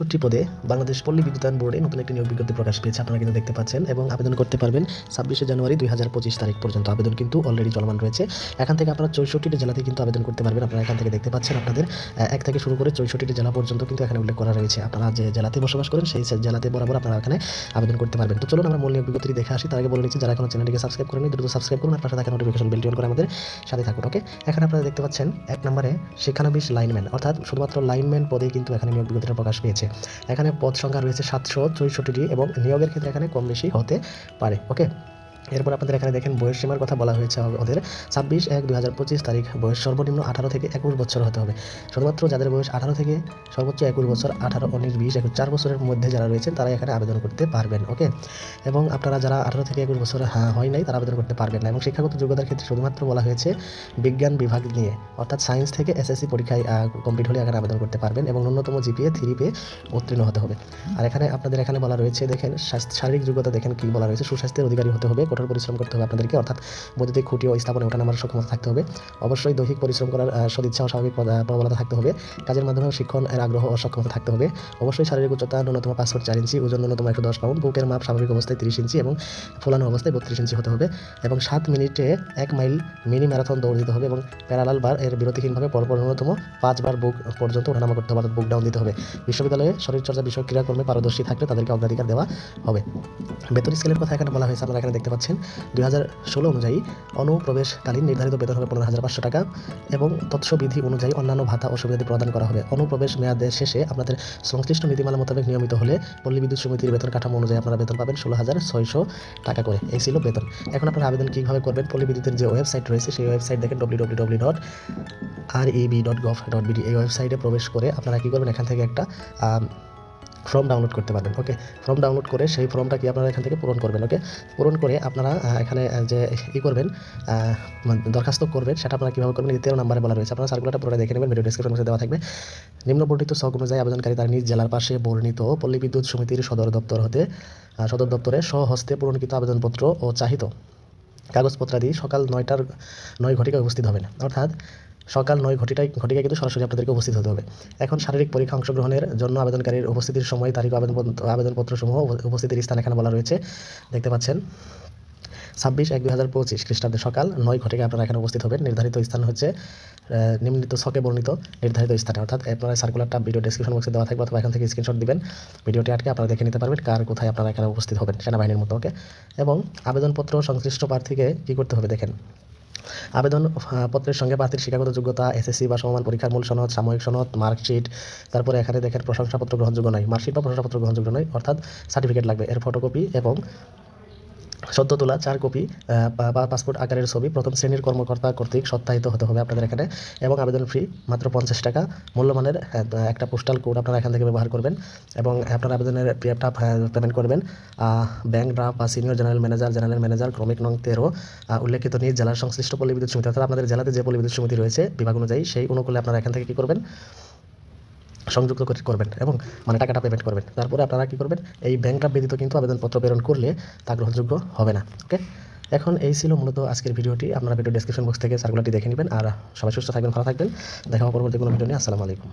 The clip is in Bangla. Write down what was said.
ষষ্ঠী পদে বাংলাদেশ পল্লী বিদ্যুতায়ন বোর্ডে নতুন একটি নিয়োগ বিজ্ঞপ্তি প্রকাশ পেয়েছে। আপনারা কিন্তু দেখতে পাচ্ছেন এবং আবেদন করতে পারবেন ছাব্বিশে জানুয়ারি দুই হাজার পঁচিশ তারিখ পর্যন্ত। আবেদন কিন্তু অলরেডি চলমান রয়েছে। এখান থেকে আপনারা চৌষট্টিটি জেলাতে কিন্তু আবেদন করতে পারবেন। আপনারা এখান থেকে দেখতে পাচ্ছেন আপনাদের এক থেকে শুরু করে চৌষট্টিটি জেলা পর্যন্ত কিন্তু এখানে উল্লেখ করা রয়েছে। আপনারা যে জেলাতে বসবাস করেন, সেই জেলাতে বরাবর আপনারা এখানে আবেদন করতে পারবেন। তো চলুন আমরা মূল নিয়োগ বিজ্ঞপ্তি দেখে আসি। তার আগে বলে নিচ্ছি, যারা এখনও চ্যানেলটিকে সাবস্ক্রাইব করেনি দ্রুত সাবস্ক্রাইব করুন পাশে থাকা নোটিফিকেশন বেলটি অন করে আমাদের সাথে থাকুন ওকে এখানে আপনারা দেখতে পাচ্ছেন, এক নম্বরে শিক্ষানবিশ লাইনম্যান অর্থাৎ শুধুমাত্র লাইনম্যান পদে কিন্তু এখানে নিয়োগ বিজ্ঞপ্তিটা প্রকাশ পেয়েছে। এখানে পদ সংখ্যা রয়েছে সাতশো চৌষট্টিটি এবং নিয়োগের ক্ষেত্রে এখানে কম বেশি হতে পারে। ওকে? এরপর আপনাদের এখানে দেখেন বয়স সীমার কথা বলা হয়েছে ওদের। ছাব্বিশ এক দুই হাজার পঁচিশ তারিখ বয়স সর্বনিম্ন আঠারো থেকে একুশ বছর হতে হবে। শুধুমাত্র যাদের বয়স আঠারো থেকে সর্বোচ্চ একুশ বছর আঠারো উনিশ বিশ একুশ চার বছরের মধ্যে যারা রয়েছেন তারা এখানে আবেদন করতে পারবেন ওকে? এবং আপনারা যারা আঠারো থেকে একুশ বছর হ্যাঁ, হয় নাই তারা আবেদন করতে পারবেন না। এবং শিক্ষাগত যোগ্যতার ক্ষেত্রে শুধুমাত্র বলা হয়েছে বিজ্ঞান বিভাগ নিয়ে অর্থাৎ সায়েন্স থেকে এসএসসি পরীক্ষায় কমপ্লিট হলে এখানে আবেদন করতে পারবেন এবং ন্যূনতম জিপিএ থ্রি পেয়ে উত্তীর্ণ হতে হবে। আর এখানে আপনাদের এখানে বলা রয়েছে দেখেন শারীরিক যোগ্যতা দেখেন কি বলা রয়েছে সুস্বাস্থ্যের অধিকারী হতে হবে কঠোর পরিশ্রম করতে হবে আপনাদেরকে, অর্থাৎ বৈদ্যুতিক খুঁটি ও স্থাপনে ওঠানামার সক্ষমতা থাকতে হবে। অবশ্যই দৈহিক পরিশ্রম করার সদিচ্ছা ও স্বাভাবিক প্রবলতা থাকতে হবে। কাজের মাধ্যমে শিক্ষণ, এর আগ্রহ ও সক্ষমতা থাকতে হবে। অবশ্যই শারীরিক উচ্চতা, ন্যূনতম পাঁচ ফুট চার ইঞ্চি, ওজন ন্যূনতম একশো দশ পাউন্ড, বুকের মাপ স্বাভাবিক অবস্থায় তিরিশ ইঞ্চি এবং ফোলানো অবস্থায় বত্রিশ ইঞ্চি হতে হবে এবং সাত মিনিটে এক মাইল মিনি ম্যারাথন দৌড় দিতে হবে এবং প্যারালাল বার এর বিরতিহীনভাবে পরপর ন্যূনতম পাঁচবার বুক পর্যন্ত ওঠানামা করতে হবে, অর্থাৎ বুক ডাউন দিতে হবে। বিশ্ববিদ্যালয়ে শরীরচর্চা বিষয়ক ক্রীড়াকর্মে পারদর্শী থাকলে তাদেরকে অগ্রাধিকার দেওয়া হবে। বেতন স্কেলের কথা এখানে বলা হয়েছে, আপনারা এখানে দেখতে পাচ্ছেন। দুই হাজার ষোলো অনুযায়ী অনুপ্রবেশকালীন নির্ধারিত বেতন হবে পনেরো হাজার পাঁচশো টাকা এবং তৎসবিধি অনুযায়ী অন্যান্য ভাতা ও সুবিধাদি প্রদান করা হবে। অনুপ্রবেশ মেয়াদের শেষে আপনাদের সংশ্লিষ্ট নীতিমালা মোতাবেক নিয়মিত হলে পল্লী বিদ্যুৎ সমিতির বেতন কাঠামো অনুযায়ী আপনারা বেতন পাবেন ষোলো হাজার ছয়শো টাকা করে। এই ছিল বেতন। এখন আপনারা আবেদন কীভাবে করবেন? পল্লী বিদ্যুতের যে ওয়েবসাইট রয়েছে, সেই ওয়েবসাইট দেখেন W W W dot R E B dot gov dot BD এই ওয়েবসাইটে প্রবেশ করে আপনারা কী করবেন? এখান থেকে একটা ফর্ম ডাউনলোড করতে পারবেন, ওকে? ফর্ম ডাউনলোড করে সেই ফর্মটা কি আপনারা এখান থেকে পূরণ করবেন, ওকে? পূরণ করে আপনারা এখানে যে ই করবেন মানে দরখাস্ত করবেন, সেটা আপনারা কীভাবে করবেন তেরো নাম্বারে বলা রয়েছে। আপনারা সার্কুলারটা পুরো দেখে নেবেন ভিডিও ডিসক্রিপশন দেওয়া থাকবে। নিম্ন বর্ণিত সক অনুযায়ী আবেদনকারী তার নিজ জেলার পাশে বর্ণিত পল্লী বিদ্যুৎ সমিতির সদর দপ্তর হতে সদর দপ্তরে স্বহস্তে পূরণকৃত আবেদনপত্র ও চাহিত কাগজপত্রাদি সকাল নয়টার, নয় ঘটিকায় উপস্থিত হবেন। অর্থাৎ সকাল নয় ঘটিটায় ঘটিকায় কিন্তু সরাসরি আপনাদেরকে উপস্থিত হতে হবে। এখন শারীরিক পরীক্ষা অংশগ্রহণের জন্য আবেদনকারীর উপস্থিতির সময় তারিখ আবেদন আবেদনপত্র সমূহ উপস্থিতির স্থান এখানে বলা রয়েছে। দেখতে পাচ্ছেন। ছাব্বিশ এক দুই হাজার পঁচিশ খ্রিস্টাব্দে সকাল নয় ঘটিকে আপনারা এখানে উপস্থিত হবেন। নির্ধারিত স্থান হচ্ছে নিম্নিত ছকে বর্ণিত নির্ধারিত স্থানে। অর্থাৎ আপনারা সার্কুলারটা ভিডিও ডিসক্রিপশন বক্সে দেওয়া থাকবে অথবা এখান থেকে স্ক্রিনশট দিবেন। ভিডিওটি আটকে আপনারা দেখে নিতে পারবেন কার কোথায় আপনারা এখানে উপস্থিত হবেন সেনাবাহিনীর মতো ওকে? এবং আবেদনপত্র সংশ্লিষ্ট প্রার্থীকে কী করতে হবে দেখেন। আবেদন পত্রের সঙ্গে প্রার্থীর শিক্ষাগত যোগ্যতা এসএসসি বা সমমান পরীক্ষার মূল সনদ, সাময়িক সনদ, মার্কশিট, তারপরে এখানে দেখেন প্রশংসাপত্র গ্রহণযোগ্য নয়, মার্কশিট বা প্রশংসাপত্র গ্রহণযোগ্য নয়, অর্থাৎ সার্টিফিকেট লাগবে। এর ফটোকপি এবং সদ্য তোলা চার কপি বা- পাসপোর্ট আকারের ছবি প্রথম শ্রেণির কর্মকর্তা কর্তৃক সত্যায়িত হতে হবে আপনাদের এখানে এবং আবেদন ফ্রি মাত্র পঞ্চাশ টাকা। মূল্যমানের একটা পোস্টাল কোড আপনারা এখান থেকে ব্যবহার করবেন এবং আপনার আবেদনের পিএফটা পেমেন্ট করবেন। ব্যাংক ড্রাফট বা senior general manager general manager ক্রমিক নং তেরো উল্লেখিত নিজ জেলার সংশ্লিষ্ট পল্লী বিদ্যুৎ সমিতি অর্থাৎ আপনাদের জেলাতে যে পল্লী বিদ্যুৎ সমিতি রয়েছে, বিভাগ অনুযায়ী সেই অনুকূলে আপনারা এখান থেকে কী করবেন? সংযুক্ত করে করবেন এবং মানে টাকাটা পেমেন্ট করবেন। তারপরে আপনারা কী করবেন, এই ব্যাংকটা ব্যতীত কিন্তু আবেদনপত্র প্রেরণ করলে তা গ্রহণযোগ্য হবে না ওকে এখন এই ছিল মূলত আজকের ভিডিওটি। আপনারা ভিডিও ডেসক্রিপশন বক্স থেকে সার্কুলারটি দেখে নেবেন। আর সবাই সুস্থ থাকবেন, ভালো থাকবেন। দেখা পরবর্তী কোনো ভিডিও নিয়ে। আসসালামু আলাইকুম।